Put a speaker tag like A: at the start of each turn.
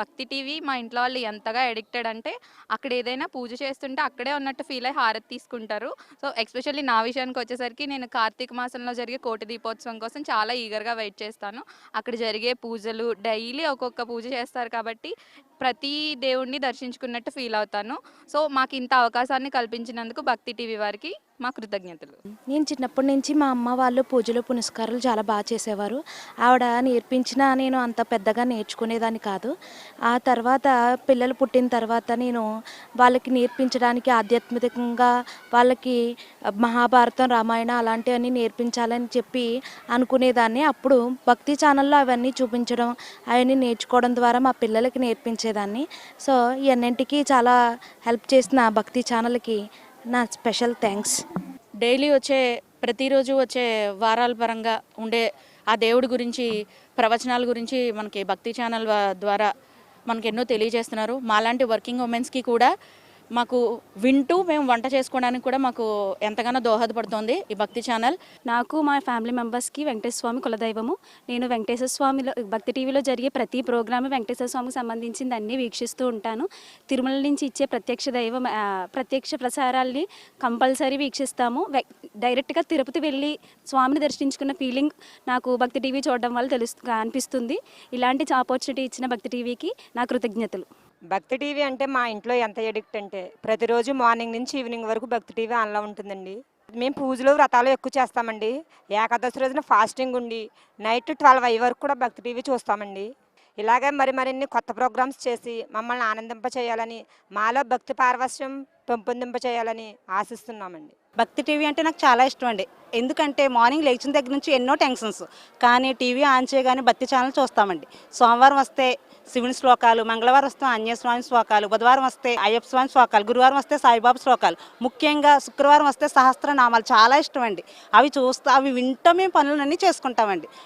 A: భక్తి టీవీ మా ఇంట్లో వాళ్ళు ఎంతగా ఎడిక్టెడ్ అంటే అక్కడ ఏదైనా పూజ చేస్తుంటే అక్కడే ఉన్నట్టు ఫీల్ అయ్యి హారతి తీసుకుంటారు. సో ఎస్పెషల్లీ నా విషయానికి వచ్చేసరికి నేను కార్తీక మాసంలో జరిగే కోటి దీపోత్సవం కోసం చాలా ఈగర్గా వెయిట్ చేస్తాను. అక్కడ జరిగే పూజలు డైలీ ఒక్కొక్క పూజ చేస్తారు కాబట్టి ప్రతి దేవుణ్ణి దర్శించుకున్నట్టు ఫీల్ అవుతాను. సో మాకు ఇంత అవకాశాన్ని కల్పించినందుకు భక్తి టీవీ వారికి మా కృతజ్ఞతలు.
B: నేను చిన్నప్పటి నుంచి మా అమ్మ వాళ్ళు పూజలు పునస్కారాలు చాలా బాగా చేసేవారు. ఆవిడ నేర్పించినా నేను అంత పెద్దగా నేర్చుకునేదాన్ని కాదు. ఆ తర్వాత పిల్లలు పుట్టిన తర్వాత నేను వాళ్ళకి నేర్పించడానికి ఆధ్యాత్మికంగా వాళ్ళకి మహాభారతం రామాయణ అలాంటివన్నీ నేర్పించాలని చెప్పి అనుకునేదాన్ని. అప్పుడు భక్తి ఛానల్లో అవన్నీ చూపించడం అవన్నీ నేర్చుకోవడం ద్వారా మా పిల్లలకి నేర్పించేదాన్ని. సో ఇవన్నింటికి చాలా హెల్ప్ చేసిన భక్తి ఛానల్కి నా స్పెషల్ థ్యాంక్స్
C: డైలీ వచ్చే ప్రతిరోజు వచ్చే వారాల పరంగా ఉండే ఆ దేవుడి గురించి ప్రవచనాల గురించి మనకి భక్తి ఛానల్ ద్వారా మనకి ఎన్నో తెలియజేస్తున్నారు. మాలాంటి వర్కింగ్ ఉమెన్స్కి కూడా మాకు వింటూ మేము వంట చేసుకోవడానికి కూడా మాకు ఎంతగానో దోహదపడుతోంది ఈ భక్తి ఛానల్.
D: నాకు మా ఫ్యామిలీ మెంబర్స్కి వెంకటేశ్వర స్వామి కులదైవము నేను వెంకటేశ్వర స్వామిలో భక్తి టీవీలో జరిగే ప్రతి ప్రోగ్రామ్ వెంకటేశ్వర స్వామికి సంబంధించింది అన్నీ వీక్షిస్తూ ఉంటాను. తిరుమల నుంచి ఇచ్చే ప్రత్యక్ష దైవం ప్రత్యక్ష ప్రసారాల్ని కంపల్సరీ వీక్షిస్తాము. డైరెక్ట్గా తిరుపతి వెళ్ళి స్వామిని దర్శించుకున్న ఫీలింగ్ నాకు భక్తి టీవీ చూడడం వల్ల తెలుస్తు అనిపిస్తుంది. ఇలాంటి ఆపర్చునిటీ ఇచ్చిన భక్తి టీవీకి నా కృతజ్ఞతలు.
E: భక్తి టీవీ అంటే మా ఇంట్లో ఎంత ఎడిక్ట్ అంటే ప్రతిరోజు మార్నింగ్ నుంచి ఈవినింగ్ వరకు భక్తి టీవీ ఆన్లో ఉంటుందండి. మేము పూజలు వ్రతాలు ఎక్కువ చేస్తామండి. ఏకాదశి రోజున ఫాస్టింగ్ ఉండి నైట్ ట్వెల్వ్ అయ్యే వరకు కూడా భక్తి టీవీ చూస్తామండి. ఇలాగే మరి మరిన్ని కొత్త ప్రోగ్రామ్స్ చేసి మమ్మల్ని ఆనందింప చేయాలని మాలో భక్తి పారవశ్యం పెంపొందింప చేయాలని ఆశిస్తున్నామండి.
F: భక్తి టీవీ అంటే నాకు చాలా ఇష్టం అండి. ఎందుకంటే మార్నింగ్ లేచిన దగ్గర నుంచి ఎన్నో టెన్షన్స్. కానీ టీవీ ఆన్ చేయగానే భక్తి ఛానల్ చూస్తామండి. సోమవారం వస్తే శివుని శ్లోకాలు మంగళవారం వస్తే ఆంజనేయ స్వామి శ్లోకాలు బుధవారం వస్తే అయ్యప్ప స్వామి శ్లోకాలు గురువారం వస్తే సాయిబాబా శ్లోకాలు ముఖ్యంగా శుక్రవారం వస్తే సహస్రనామాలు చాలా ఇష్టం అండి. అవి చూస్తా అవి వింటూ మేము పనులన్నీ చేసుకుంటామండి.